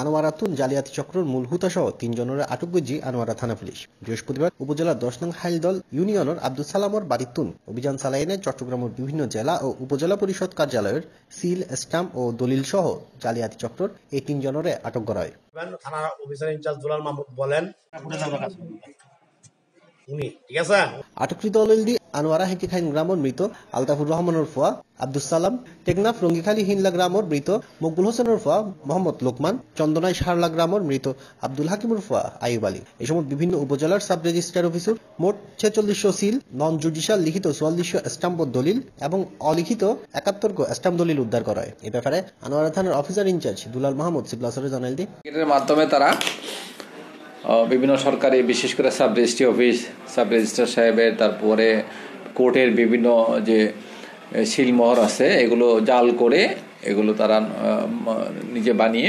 আনোয়ারাতুন জালিয়াতি চক্রর মূল হুতাসহ তিনজনের আটক গজি আনোয়ারা থানা পুলিশ। বৃহস্পতিবার উপজেলার দশ নং হাইলদল ইউনিয়নের আব্দুল সালামর বাড়িতুন অভিযান চালাইনে চট্টগ্রামের বিভিন্ন জেলা ও উপজেলা পরিষদ কার্যালয়ের সিল স্টাম্প ও দলিল সহ জালিয়াতি চক্রর এই তিনজনের আটক করা হয়। থানার অফিসার ইনচার্জ দুলাল মাহমুদ বলেন উনি ঠিক আছে? আটককৃত অললদি আনোয়ারা হেকিখাইন গ্রামের মৃত আলতাফুর রহমানের ফুয়া আব্দুল সালাম, টেকনাফ রঙ্গিখালী হিনলা গ্রামের মৃত মকবুল হোসেনের ফুয়া মোহাম্মদ লোকমান, চন্দনাই সারলা গ্রামের মৃত আব্দুল হাকিমের ফুয়া আইব আলী। এই সময় বিভিন্ন উপজেলার সাব রেজিস্ট্রার অফিসার মোট ছেচল্লিশশো সিল নন জুডিশিয়াল লিখিত চুয়াল্লিশশো স্টাম্প ও দলিল এবং অলিখিত একাত্তর গো স্টাম্প দলিল উদ্ধার করা হয়। এ ব্যাপারে আনোয়ারা থানার officer in charge Dulal Mahmud সিবলাসরে জানাইল দি। এর মাধ্যমে তারা বিভিন্ন সরকারি, বিশেষ করে sub registry office, sub registrar সাহেবের, তারপরে কোর্টের বিভিন্ন যে শিলমোহর আছে, এগুলো জাল করে এগুলো তারা নিজে বানিয়ে,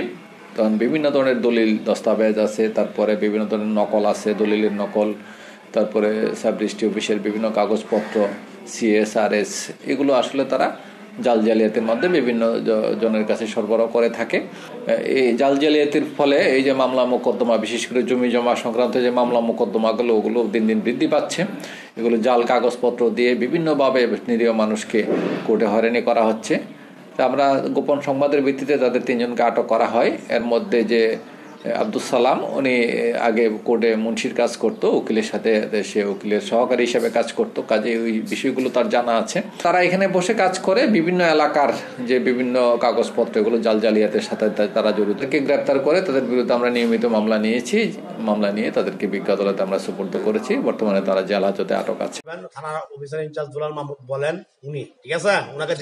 তখন বিভিন্ন ধরনের দলিল দস্তাবেজ আছে, তারপরে বিভিন্ন ধরনের নকল আছে, দলিলের নকল, তারপরে সাব রেজিস্ট্রি অফিসের বিভিন্ন কাগজপত্র সিএসআরএস এগুলো আসলে তারা জাল জালিয়াতির মধ্যে বিভিন্ন জনের কাছে সরবরাহ করে থাকে। এই জাল জালিয়াতির ফলে এই যে মামলা মোকদ্দমা, বিশেষ করে জমি জমা সংক্রান্ত যে মামলা মোকদ্দমাগুলো, ওগুলো দিন দিন বৃদ্ধি পাচ্ছে। এগুলো জাল, কাগজপত্র দিয়ে বিভিন্নভাবে নিরীহ মানুষকে কোর্টে হয়রানি করা হচ্ছে। আমরা গোপন সংবাদের ভিত্তিতে তাদের তিনজনকে আটক করা হয়। এর মধ্যে যে আব্দুল সালাম উনি আগে কোর্টে মুন্সির কাজ করত উকিলের সাথে সে উকিলের সহকারী হিসাবে কাজ করত কাজে ওই বিষয়গুলো তার জানা আছে। তারা এখানে বসে কাজ করে বিভিন্ন এলাকার যে বিভিন্ন কাগজপত্র এগুলো জাল জালিয়াতের সাথে তারা জড়িত। তাদেরকে গ্রেপ্তার করে তাদের বিরুদ্ধে আমরা নিয়মিত মামলা নিয়েছি মামলা নিয়ে তাদেরকে বিজ্ঞ আদালতে আমরা সুপর্দ করেছি। বর্তমানে তারা জেল হাজতে আটক আছে। থানার অফিসার ইনচার্জ দুলাল মাহমুদ বলেন উনি ঠিক আছে? ওনাকে